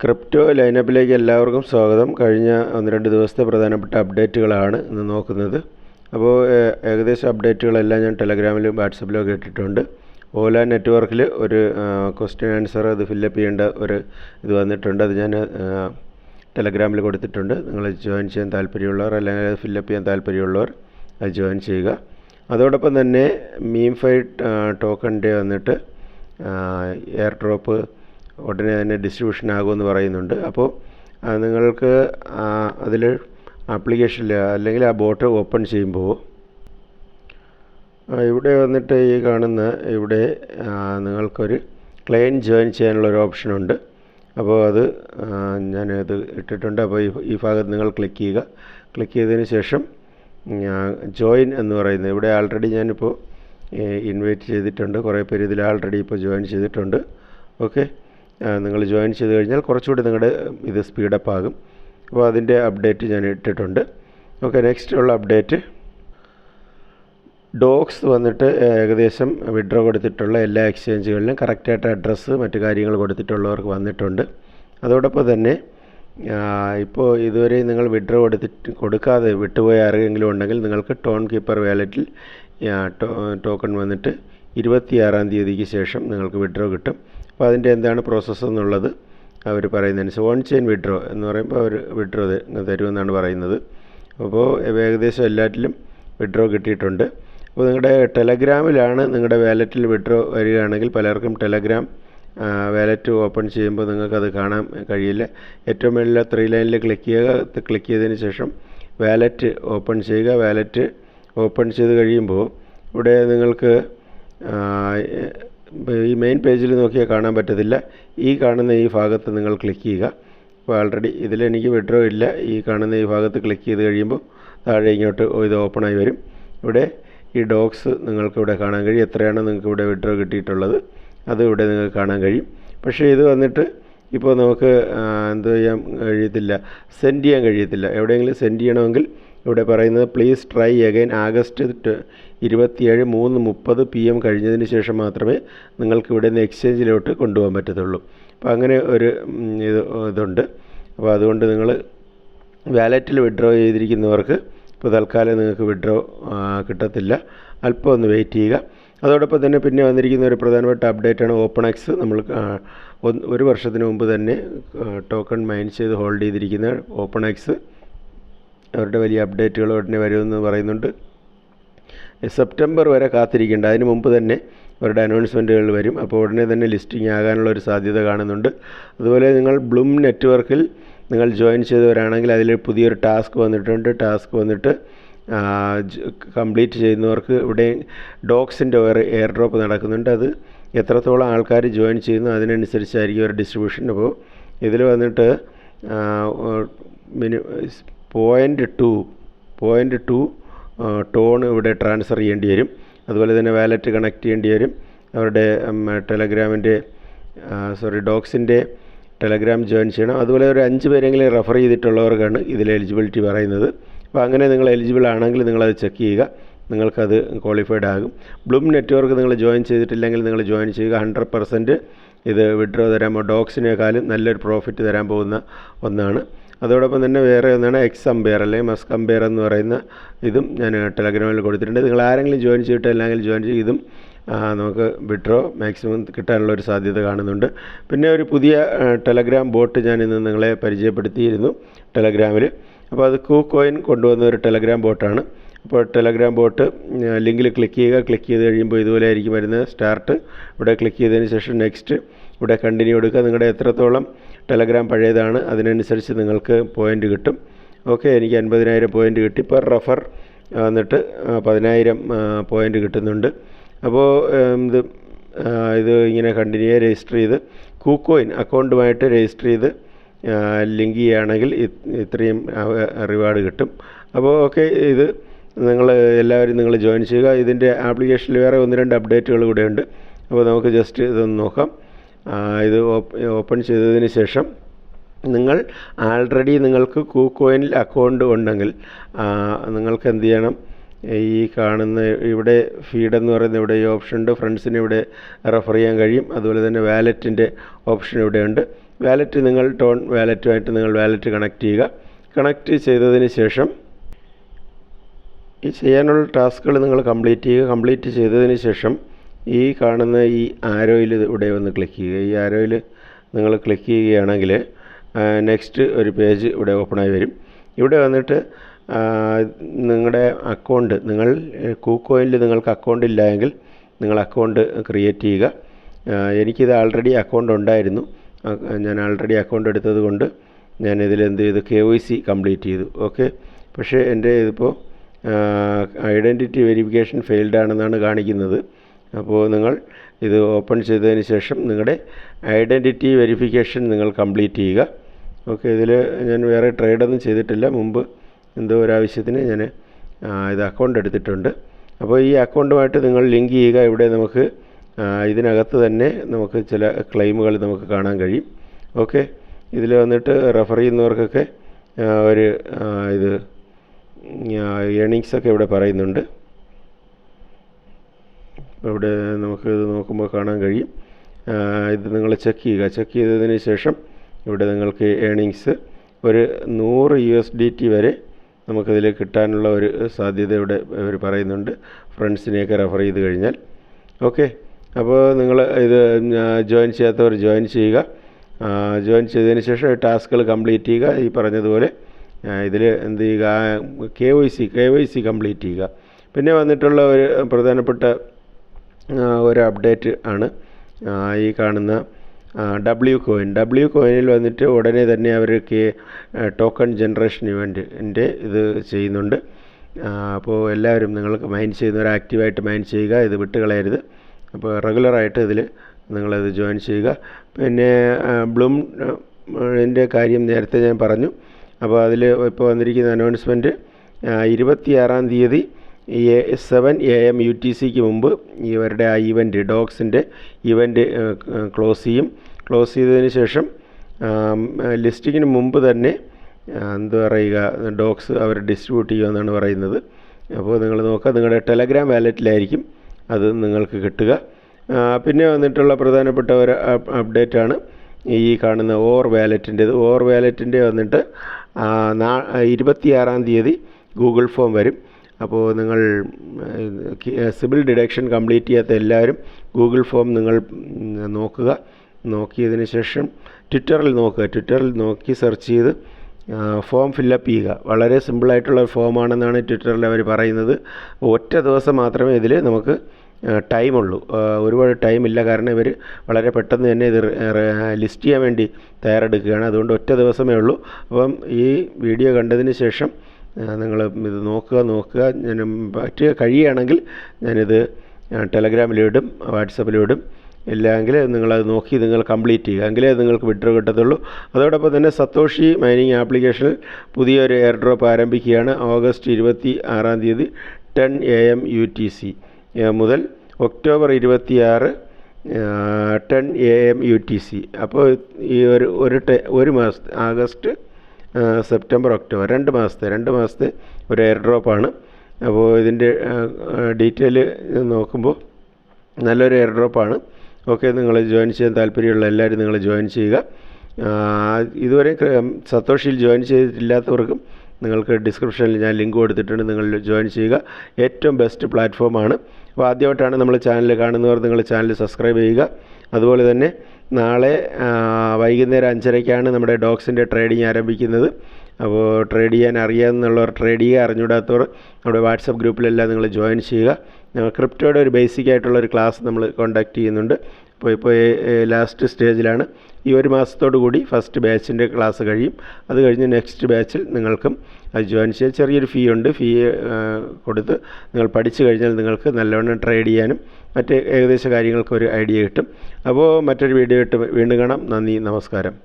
Crypto ലൈനപ്പിലേക്ക് എല്ലാവർക്കും സ്വാഗതം. കഴിഞ്ഞ ഒന്ന് രണ്ട് ദിവസത്തെ പ്രധാനപ്പെട്ട അപ്ഡേറ്റുകളാണ് ഇന്ന് നോക്കുന്നത്. അപ്പോൾ ഏകദേശം അപ്ഡേറ്റുകളെല്ലാം ഞാൻ ടെലഗ്രാമിലും വാട്സപ്പിലും ഒക്കെ ഇട്ടിട്ടുണ്ട്. ഓല നെറ്റ്വർക്കിൽ ഒരു ക്വസ്റ്റ്യൻ ആൻസർ അത് ഫില്ലപ്പ് ചെയ്യേണ്ട ഒരു ഇത് വന്നിട്ടുണ്ട്. അത് ഞാൻ ടെലഗ്രാമിൽ കൊടുത്തിട്ടുണ്ട്. നിങ്ങൾ ജോയിൻ ചെയ്യാൻ താല്പര്യമുള്ളവർ അല്ലെങ്കിൽ അത് ഫില്ലപ്പ് ചെയ്യാൻ താല്പര്യമുള്ളവർ അത് ജോയിൻ ചെയ്യുക. അതോടൊപ്പം തന്നെ മീം ടോക്കൺ ടോക്കണിന്റെ വന്നിട്ട് എയർ ഡ്രോപ്പ് ഉടനെ തന്നെ ഡിസ്ട്രിബ്യൂഷൻ ആകുമെന്ന് പറയുന്നുണ്ട്. അപ്പോൾ നിങ്ങൾക്ക് അതിൽ ആപ്ലിക്കേഷനിൽ അല്ലെങ്കിൽ ആ ബോട്ട് ഓപ്പൺ ചെയ്യുമ്പോൾ ഇവിടെ വന്നിട്ട് ഈ കാണുന്ന ഇവിടെ നിങ്ങൾക്കൊരു ക്ലെയിം ജോയിൻ ചെയ്യാനുള്ള ഒരു ഓപ്ഷനുണ്ട് അപ്പോൾ അത് ഞാനത് ഇട്ടിട്ടുണ്ട്. അപ്പോൾ ഈ ഈ ഭാഗത്ത് നിങ്ങൾ ക്ലിക്ക് ചെയ്യുക. ക്ലിക്ക് ചെയ്തതിന് ശേഷം ജോയിൻ എന്ന് പറയുന്നത്. ഇവിടെ ആൾറെഡി ഞാനിപ്പോൾ ഇൻവൈറ്റ് ചെയ്തിട്ടുണ്ട്. കുറേ പേര് ഇതിൽ ആൾറെഡി ഇപ്പോൾ ജോയിൻ ചെയ്തിട്ടുണ്ട്. ഓക്കെ നിങ്ങൾ ജോയിൻ ചെയ്ത് കഴിഞ്ഞാൽ കുറച്ചുകൂടി നിങ്ങളുടെ ഇത് സ്പീഡപ്പ് ആകും അപ്പോൾ അതിന്റെ അപ്ഡേറ്റ് ഞാൻ ഇട്ടിട്ടുണ്ട്. ഓക്കെ നെക്സ്റ്റ് ഉള്ള അപ്ഡേറ്റ്. ഡോക്സ് വന്നിട്ട് ഏകദേശം വിഡ്രോ കൊടുത്തിട്ടുള്ള എല്ലാ എക്സ്ചേഞ്ചുകളിലും കറക്റ്റായിട്ട് അഡ്രസ്സ് മറ്റു കാര്യങ്ങൾ കൊടുത്തിട്ടുള്ളവർക്ക് വന്നിട്ടുണ്ട്. അതോടൊപ്പം തന്നെ ഇപ്പോൾ ഇതുവരെ നിങ്ങൾ വിഡ്രോ കൊടുത്തിട്ട് കൊടുക്കാതെ വിട്ടുപോയ ആരെങ്കിലും ഉണ്ടെങ്കിൽ നിങ്ങൾക്ക് ടോൺ കീപ്പർ വാലറ്റിൽ ടോക്കൺ വന്നിട്ട് ഇരുപത്തിയാറാം തീയതിക്ക് ശേഷം നിങ്ങൾക്ക് വിഡ്രോ കിട്ടും. അപ്പോൾ അതിന്റെ എന്താണ് പ്രോസസ്സ് എന്നുള്ളത് അവർ പറയുന്നതനുസരിച്ച് ഓൺ ചെയിൻ വിഡ്രോ എന്ന് പറയുമ്പോൾ അവർ വിഡ്രോ തരുമെന്നാണ് പറയുന്നത്. അപ്പോൾ ഏകദേശം എല്ലാറ്റിലും വിഡ്രോ കിട്ടിയിട്ടുണ്ട്. അപ്പോൾ നിങ്ങളുടെ ടെലഗ്രാമിലാണ് നിങ്ങളുടെ വാലറ്റിൽ വിഡ്രോ വരികയാണെങ്കിൽ പലർക്കും ടെലഗ്രാം വാലറ്റ് ഓപ്പൺ ചെയ്യുമ്പോൾ നിങ്ങൾക്കത് കാണാൻ കഴിയില്ല. ഏറ്റവും മേളിലെ ത്രീ ലൈനിൽ ക്ലിക്ക് ചെയ്യുക ക്ലിക്ക് ചെയ്തതിന് ശേഷം വാലറ്റ് ഓപ്പൺ ചെയ്യുക. വാലറ്റ് ഓപ്പൺ ചെയ്ത് കഴിയുമ്പോൾ ഇവിടെ നിങ്ങൾക്ക് ഈ മെയിൻ പേജിൽ നോക്കിയാൽ കാണാൻ പറ്റത്തില്ല. ഈ കാണുന്ന ഈ ഭാഗത്ത് നിങ്ങൾ ക്ലിക്ക് ചെയ്യുക. അപ്പോൾ ആൾറെഡി ഇതിലെനിക്ക് വിഡ്രോ ഇല്ല. ഈ കാണുന്ന ഈ ഭാഗത്ത് ക്ലിക്ക് ചെയ്ത് കഴിയുമ്പോൾ താഴെ ഇങ്ങോട്ട് ഇത് ഓപ്പണായി വരും. ഇവിടെ ഈ ഡോക്സ് നിങ്ങൾക്ക് ഇവിടെ കാണാൻ കഴിയും. എത്രയാണ് നിങ്ങൾക്ക് ഇവിടെ വിഡ്രോ കിട്ടിയിട്ടുള്ളത്. അത് ഇവിടെ നിങ്ങൾക്ക് കാണാൻ കഴിയും. പക്ഷേ ഇത് വന്നിട്ട് ഇപ്പോൾ നമുക്ക് എന്തു ചെയ്യാൻ കഴിയത്തില്ല. സെൻഡ് ചെയ്യാൻ കഴിയത്തില്ല. എവിടെയെങ്കിലും സെൻഡ് ചെയ്യണമെങ്കിൽ ഇവിടെ പറയുന്നത് പ്ലീസ് ട്രൈ അഗൈൻ ആഗസ്റ്റ് ഇരുപത്തിയേഴ് മൂന്ന് മുപ്പത് പി എം കഴിഞ്ഞതിന് ശേഷം മാത്രമേ നിങ്ങൾക്ക് ഇവിടെ നിന്ന് എക്സ്ചേഞ്ചിലോട്ട് കൊണ്ടുപോകാൻ പറ്റത്തുള്ളൂ. അപ്പോൾ അങ്ങനെ ഒരു ഇത് ഇതുണ്ട്. അപ്പോൾ അതുകൊണ്ട് നിങ്ങൾ വാലറ്റിൽ വിഡ്രോ ചെയ്തിരിക്കുന്നവർക്ക് ഇപ്പോൾ തൽക്കാലം നിങ്ങൾക്ക് വിഡ്രോ കിട്ടത്തില്ല. അല്പം ഒന്ന് വെയിറ്റ് ചെയ്യുക. അതോടൊപ്പം തന്നെ പിന്നെ വന്നിരിക്കുന്ന ഒരു പ്രധാനപ്പെട്ട അപ്ഡേറ്റാണ് ഓപ്പൺ എക്സ് നമ്മൾ ഒരു വർഷത്തിന് മുമ്പ് തന്നെ ടോക്കൺ മൈൻ ചെയ്ത് ഹോൾഡ് ചെയ്തിരിക്കുന്ന ഓപ്പൺ എക്സ് അവരുടെ വലിയ അപ്ഡേറ്റുകൾ ഉടനെ വരുമെന്ന് പറയുന്നുണ്ട്. സെപ്റ്റംബർ വരെ കാത്തിരിക്കേണ്ട. അതിന് മുമ്പ് തന്നെ അവരുടെ അനൗൺസ്മെന്റുകൾ വരും. അപ്പോൾ ഉടനെ തന്നെ ലിസ്റ്റിംഗ് ആകാനുള്ള ഒരു സാധ്യത കാണുന്നുണ്ട്. അതുപോലെ നിങ്ങൾ ബ്ലൂം നെറ്റ്വർക്കിൽ നിങ്ങൾ ജോയിൻ ചെയ്തവരാണെങ്കിൽ അതിൽ പുതിയൊരു ടാസ്ക് വന്നിട്ടുണ്ട്. ടാസ്ക് വന്നിട്ട് കംപ്ലീറ്റ് ചെയ്യുന്നവർക്ക് ഇവിടെ ഡോഗ്സിന്റെ ഒരു എയർ ഡ്രോപ്പ് നടക്കുന്നുണ്ട്. അത് എത്രത്തോളം ആൾക്കാർ ജോയിൻ ചെയ്യുന്നു അതിനനുസരിച്ചായിരിക്കും ഒരു ഡിസ്ട്രിബ്യൂഷൻ അപ്പോൾ ഇതിൽ വന്നിട്ട് mini point two point two TON ഇവിടെ ട്രാൻസ്ഫർ ചെയ്യേണ്ടി വരും. അതുപോലെ തന്നെ വാലറ്റ് കണക്ട് ചെയ്യേണ്ടി വരും. അവരുടെ ടെലഗ്രാമിന്റെ സോറി ഡോക്സിന്റെ ടെലഗ്രാം ജോയിൻ ചെയ്യണം. അതുപോലെ ഒരു അഞ്ച് പേരെങ്കിലും റെഫർ ചെയ്തിട്ടുള്ളവർക്കാണ് ഇതിൽ എലിജിബിലിറ്റി പറയുന്നത്. അപ്പോൾ അങ്ങനെ നിങ്ങൾ എലിജിബിൾ ആണെങ്കിൽ നിങ്ങളത് ചെക്ക് ചെയ്യുക. നിങ്ങൾക്കത് ക്വാളിഫൈഡ് ആകും. ബ്ലൂം നെറ്റ്വർക്ക് നിങ്ങൾ ജോയിൻ ചെയ്തിട്ടില്ലെങ്കിൽ നിങ്ങൾ ജോയിൻ ചെയ്യുക. ഹൺഡ്രഡ് പെർസെന്റ് ഇത് വിഡ്രോ തരാമോ ഡോക്സിനേക്കാളും നല്ലൊരു പ്രോഫിറ്റ് തരാൻ പോകുന്ന ഒന്നാണ്. അതോടൊപ്പം തന്നെ വേറെ ഒന്നാണ് എക്സ് അമ്പയർ അല്ലെങ്കിൽ മസ്ക് അമ്പയർ എന്ന് പറയുന്ന ഇതും ഞാൻ ടെലഗ്രാമിൽ കൊടുത്തിട്ടുണ്ട്. നിങ്ങൾ ആരെങ്കിലും ജോയിൻ ചെയ്തിട്ട് അല്ലെങ്കിൽ ജോയിൻ ചെയ്ത് ഇതും നമുക്ക് വിഡ്രോ മാക്സിമം കിട്ടാനുള്ള ഒരു സാധ്യത കാണുന്നുണ്ട്. പിന്നെ ഒരു പുതിയ ടെലഗ്രാം ബോട്ട് ഞാൻ ഇന്ന് നിങ്ങളെ പരിചയപ്പെടുത്തിയിരുന്നു ടെലഗ്രാമിൽ അപ്പോൾ അത് കൂ കോയിൻ കൊണ്ടുവന്ന ഒരു ടെലഗ്രാം ബോട്ടാണ് അപ്പോൾ ടെലഗ്രാം ബോട്ട് ലിങ്കിൽ ക്ലിക്ക് ചെയ്യുക. ക്ലിക്ക് ചെയ്ത് കഴിയുമ്പോൾ ഇതുപോലെ ആയിരിക്കും വരുന്നത്. സ്റ്റാർട്ട് ഇവിടെ ക്ലിക്ക് ചെയ്തതിന് ശേഷം നെക്സ്റ്റ് ഇവിടെ കണ്ടിന്യൂ എടുക്കുക. നിങ്ങളുടെ എത്രത്തോളം ടെലഗ്രാം പഴയതാണ് അതിനനുസരിച്ച് നിങ്ങൾക്ക് പോയിന്റ് കിട്ടും. ഓക്കെ എനിക്ക് അൻപതിനായിരം പോയിന്റ് കിട്ടി പെർ റഫർ എന്നിട്ട് പതിനായിരം പോയിന്റ് കിട്ടുന്നുണ്ട്. അപ്പോൾ ഇത് ഇത് ഇങ്ങനെ കണ്ടിന്യൂ രജിസ്റ്റർ ചെയ്ത് കൂക്കോയിൻ അക്കൗണ്ടുമായിട്ട് രജിസ്റ്റർ ചെയ്ത് ലിങ്ക് ചെയ്യുകയാണെങ്കിൽ ഇത്രയും റിവാർഡ് കിട്ടും. അപ്പോൾ ഓക്കെ ഇത് നിങ്ങൾ എല്ലാവരും നിങ്ങൾ ജോയിൻ ചെയ്യുക. ഇതിന്റെ ആപ്ലിക്കേഷനിൽ വേറെ ഒന്ന് രണ്ട് അപ്ഡേറ്റുകൾ കൂടെ ഉണ്ട്. അപ്പോൾ നമുക്ക് ജസ്റ്റ് ഇതൊന്ന് നോക്കാം. ഇത് ഓപ്പൺ ചെയ്തതിന് ശേഷം നിങ്ങൾ ആൾറെഡി നിങ്ങൾക്ക് കൂക്കോയിനിൽ അക്കൗണ്ട് ഉണ്ടെങ്കിൽ നിങ്ങൾക്ക് എന്ത് ചെയ്യണം? ഈ കാണുന്ന ഇവിടെ ഫീഡ് എന്ന് പറയുന്ന ഇവിടെ ഈ ഓപ്ഷൻ ഉണ്ട്. ഫ്രണ്ട്സിന് ഇവിടെ റെഫർ ചെയ്യാൻ കഴിയും. അതുപോലെ തന്നെ വാലറ്റിന്റെ ഓപ്ഷൻ ഇവിടെയുണ്ട് വാലറ്റ് നിങ്ങൾ ടോൺ വാലറ്റുമായിട്ട് നിങ്ങൾ വാലറ്റ് കണക്ട് ചെയ്യുക. കണക്ട് ചെയ്തതിന് ശേഷം ഈ ചെയ്യാനുള്ള ടാസ്കുകൾ നിങ്ങൾ കംപ്ലീറ്റ് ചെയ്യുക. കംപ്ലീറ്റ് ചെയ്തതിന് ശേഷം ഈ കാണുന്ന ഈ ആരോയിൽ ഇവിടെ ഒന്ന് ക്ലിക്ക് ചെയ്യുക. ഈ ആരോയിൽ നിങ്ങൾ ക്ലിക്ക് ചെയ്യുകയാണെങ്കിൽ നെക്സ്റ്റ് ഒരു പേജ് ഇവിടെ ഓപ്പണായി വരും. ഇവിടെ വന്നിട്ട് നിങ്ങളുടെ അക്കൗണ്ട് നിങ്ങൾ കൂക്കോയിനിൽ നിങ്ങൾക്ക് അക്കൗണ്ട് ഇല്ല എങ്കിൽ നിങ്ങൾ അക്കൗണ്ട് ക്രിയേറ്റ് ചെയ്യുക. എനിക്കിത് ആൾറെഡി അക്കൗണ്ട് ഉണ്ടായിരുന്നു. ഞാൻ ആൾറെഡി അക്കൗണ്ട് എടുത്തത് കൊണ്ട് ഞാനിതിൽ എന്ത് ചെയ്തു? കെ വൈ സി കംപ്ലീറ്റ് ചെയ്തു. ഓക്കെ പക്ഷേ എന്റെ ഇതിപ്പോൾ ഐഡന്റിറ്റി വെരിഫിക്കേഷൻ ഫെയിൽഡ് ആണെന്നാണ് കാണിക്കുന്നത്. അപ്പോൾ നിങ്ങൾ ഇത് ഓപ്പൺ ചെയ്തതിന് ശേഷം നിങ്ങളുടെ ഐഡന്റിറ്റി വെരിഫിക്കേഷൻ നിങ്ങൾ കംപ്ലീറ്റ് ചെയ്യുക. ഓക്കെ ഇതിൽ ഞാൻ വേറെ ട്രേഡൊന്നും ചെയ്തിട്ടില്ല. മുമ്പ് എന്തോ ഒരാവശ്യത്തിന് ഞാൻ ഇത് അക്കൗണ്ട് എടുത്തിട്ടുണ്ട്. അപ്പോൾ ഈ അക്കൗണ്ടുമായിട്ട് നിങ്ങൾ ലിങ്ക് ചെയ്യുക. ഇവിടെ നമുക്ക് ഇതിനകത്ത് തന്നെ നമുക്ക് ചില ക്ലെയിമുകൾ നമുക്ക് കാണാൻ കഴിയും. ഓക്കെ ഇതിൽ വന്നിട്ട് റെഫർ ചെയ്യുന്നവർക്കൊക്കെ ഒരു ഇത് ഏണിങ്സൊക്കെ ഇവിടെ പറയുന്നുണ്ട്. ഇവിടെ നമുക്ക് ഇത് നോക്കുമ്പോൾ കാണാൻ കഴിയും. ഇത് നിങ്ങൾ ചെക്ക് ചെയ്യുക. ചെക്ക് ചെയ്തതിന് ശേഷം ഇവിടെ നിങ്ങൾക്ക് ഏണിങ്സ് ഒരു നൂറ് യു എസ് ഡി ടി വരെ നമുക്കതിൽ കിട്ടാനുള്ള ഒരു സാധ്യത ഇവിടെ ഇവർ പറയുന്നുണ്ട്. ഫ്രണ്ട്സിനെയൊക്കെ റെഫർ ചെയ്ത് കഴിഞ്ഞാൽ. ഓക്കെ. അപ്പോൾ നിങ്ങൾ ഇത് ജോയിൻ ചെയ്യാത്തവർ ജോയിൻ ചെയ്യുക. ജോയിൻ ചെയ്തതിന് ശേഷം ടാസ്കുകൾ കംപ്ലീറ്റ് ചെയ്യുക. ഈ പറഞ്ഞതുപോലെ ഇതിൽ എന്ത് ചെയ്യുക K Y C K Y C complete ചെയ്യുക. പിന്നെ വന്നിട്ടുള്ള ഒരു പ്രധാനപ്പെട്ട ഒരു അപ്ഡേറ്റ് ആണ്. ഈ കാണുന്ന ഡബ്ല്യു കോയിൻ ഡബ്ല്യു കോയിനിൽ വന്നിട്ട് ഉടനെ തന്നെ അവർക്ക് ടോക്കൺ ജനറേഷൻ ഇവന്റിന്റെ ഇത് ചെയ്യുന്നുണ്ട്. അപ്പോൾ എല്ലാവരും നിങ്ങൾക്ക് മൈൻഡ് ചെയ്യുന്നവർ ആക്റ്റീവായിട്ട് മൈൻ ചെയ്യുക ഇത് വിട്ടുകളയരുത്. അപ്പോൾ റെഗുലറായിട്ട് ഇതിൽ നിങ്ങളത് ജോയിൻ ചെയ്യുക. പിന്നെ ബ്ലൂം ന്റെ കാര്യം നേരത്തെ ഞാൻ പറഞ്ഞു. അപ്പോൾ അതിൽ ഇപ്പോൾ വന്നിരിക്കുന്ന അനൗൺസ്മെന്റ് ഇരുപത്തിയാറാം തീയതി seven A M U T സിക്ക് മുമ്പ് ഇവരുടെ ആ ഇവന്റ് ഡോഗ്സിന്റെ ഇവന്റ് ക്ലോസ് ചെയ്യും. ക്ലോസ് ചെയ്തതിന് ശേഷം ലിസ്റ്റിങ്ങിന് മുമ്പ് തന്നെ എന്താ പറയുക ഡോഗ്സ് അവർ ഡിസ്ട്രിബ്യൂട്ട് ചെയ്യുമെന്നാണ് പറയുന്നത്. അപ്പോൾ നിങ്ങൾ നോക്കുക നിങ്ങളുടെ ടെലഗ്രാം വാലറ്റിലായിരിക്കും അത് നിങ്ങൾക്ക് കിട്ടുക. പിന്നെ വന്നിട്ടുള്ള പ്രധാനപ്പെട്ട ഒരു അപ്ഡേറ്റ് ആണ് ഈ കാണുന്ന ഓർ വാലറ്റിന്റെത് ഓർ വാലറ്റിന്റെ വന്നിട്ട് ഇരുപത്തിയാറാം തീയതി ഗൂഗിൾ ഫോം വരും. അപ്പോൾ നിങ്ങൾ സിബിൽ ഡിഡക്ഷൻ കംപ്ലീറ്റ് ചെയ്യാത്ത എല്ലാവരും ഗൂഗിൾ ഫോം നിങ്ങൾ നോക്കുക. നോക്കിയതിന് ശേഷം ട്വിറ്ററിൽ നോക്കുക. ട്വിറ്ററിൽ നോക്കി സെർച്ച് ചെയ്ത് ഫോം ഫില്ലപ്പ് ചെയ്യുക. വളരെ സിമ്പിളായിട്ടുള്ള ഫോമാണെന്നാണ് ട്വിറ്ററിൽ അവർ പറയുന്നത്. ഒറ്റ ദിവസം മാത്രമേ ഇതിൽ നമുക്ക് ടൈമുള്ളൂ. ഒരുപാട് ടൈമില്ല. കാരണം ഇവർ വളരെ പെട്ടെന്ന് തന്നെ ഇത് ലിസ്റ്റ് ചെയ്യാൻ വേണ്ടി തയ്യാറെടുക്കുകയാണ്. അതുകൊണ്ട് ഒറ്റ ദിവസമേ ഉള്ളൂ. അപ്പം ഈ വീഡിയോ കണ്ടതിന് ശേഷം നിങ്ങൾ ഇത് നോക്കുക നോക്കുക. ഞാൻ പറ്റുക കഴിയുകയാണെങ്കിൽ ഞാനിത് ടെലഗ്രാമിലിടും വാട്സപ്പിലിടും. ഇല്ലെങ്കിൽ നിങ്ങളത് നോക്കി നിങ്ങൾ കംപ്ലീറ്റ് ചെയ്യുക. എങ്കിലേ നിങ്ങൾക്ക് വിഡ്രോ കിട്ടത്തുള്ളൂ. അതോടൊപ്പം തന്നെ സത്തോഷി മൈനിങ് ആപ്ലിക്കേഷനിൽ പുതിയൊരു എയർ ഡ്രോപ്പ് ആരംഭിക്കുകയാണ്. ഓഗസ്റ്റ് ഇരുപത്തി ആറാം തീയതി ten A M U T C. മുതൽ ഒക്ടോബർ ഇരുപത്തിയാറ് ten A M U T C. അപ്പോൾ ഈ ഒരു ഒരു ടെ ഒരു മാസത്തെ ആഗസ്റ്റ് സെപ്റ്റംബർ ഒക്ടോബർ. രണ്ട് മാസത്തെ രണ്ട് മാസത്തെ ഒരു എയർ ഡ്രോപ്പാണ് അപ്പോൾ ഇതിന്റെ ഡീറ്റെയിൽ നോക്കുമ്പോൾ നല്ലൊരു എയർ ഡ്രോപ്പാണ് ഓക്കെ നിങ്ങൾ ജോയിൻ ചെയ്യാൻ താല്പര്യമുള്ള എല്ലാവരും നിങ്ങൾ ജോയിൻ ചെയ്യുക. ഇതുവരെ സത്തോഷിയിൽ ജോയിൻ ചെയ്തിട്ടില്ലാത്തവർക്കും നിങ്ങൾക്ക് ഡിസ്ക്രിപ്ഷനിൽ ഞാൻ ലിങ്ക് കൊടുത്തിട്ടുണ്ട്. നിങ്ങൾ ജോയിൻ ചെയ്യുക. ഏറ്റവും ബെസ്റ്റ് പ്ലാറ്റ്ഫോമാണ് അപ്പോൾ ആദ്യമായിട്ടാണ് നമ്മൾ ചാനൽ കാണുന്നവർ നിങ്ങൾ ചാനൽ സബ്സ്ക്രൈബ് ചെയ്യുക. അതുപോലെ തന്നെ നാളെ വൈകുന്നേരം അഞ്ചരയ്ക്കാണ് നമ്മുടെ ഡോഗ്സിന്റെ ട്രേഡിങ് ആരംഭിക്കുന്നത്. അപ്പോൾ ട്രേഡ് ചെയ്യാൻ അറിയാമെന്നുള്ളവർ ട്രേഡ് ചെയ്യുക അറിഞ്ഞൂടാത്തവർ നമ്മുടെ വാട്സപ്പ് ഗ്രൂപ്പിലെല്ലാം നിങ്ങൾ ജോയിൻ ചെയ്യുക. ക്രിപ്റ്റോയുടെ ഒരു ബേസിക് ആയിട്ടുള്ള ഒരു ക്ലാസ് നമ്മൾ കോണ്ടാക്ട് ചെയ്യുന്നുണ്ട്. അപ്പോൾ ഇപ്പോൾ ലാസ്റ്റ് സ്റ്റേജിലാണ് ഈ ഒരു മാസത്തോടു കൂടി ഫസ്റ്റ് ബാച്ചിന്റെ ക്ലാസ് കഴിയും. അത് കഴിഞ്ഞ് നെക്സ്റ്റ് ബാച്ചിൽ നിങ്ങൾക്കും അത് ജോയിൻ ചെയ്യാൻ ചെറിയൊരു ഫീ ഉണ്ട്. ഫീ കൊടുത്ത് നിങ്ങൾ പഠിച്ചു കഴിഞ്ഞാൽ നിങ്ങൾക്ക് നല്ലവണ്ണം ട്രേഡ് ചെയ്യാനും മറ്റ് ഏകദേശ കാര്യങ്ങൾക്കൊരു ഐഡിയ കിട്ടും. അപ്പോൾ മറ്റൊരു വീഡിയോ ഇട്ട് വീണ്ടും കാണാം. നന്ദി നമസ്കാരം.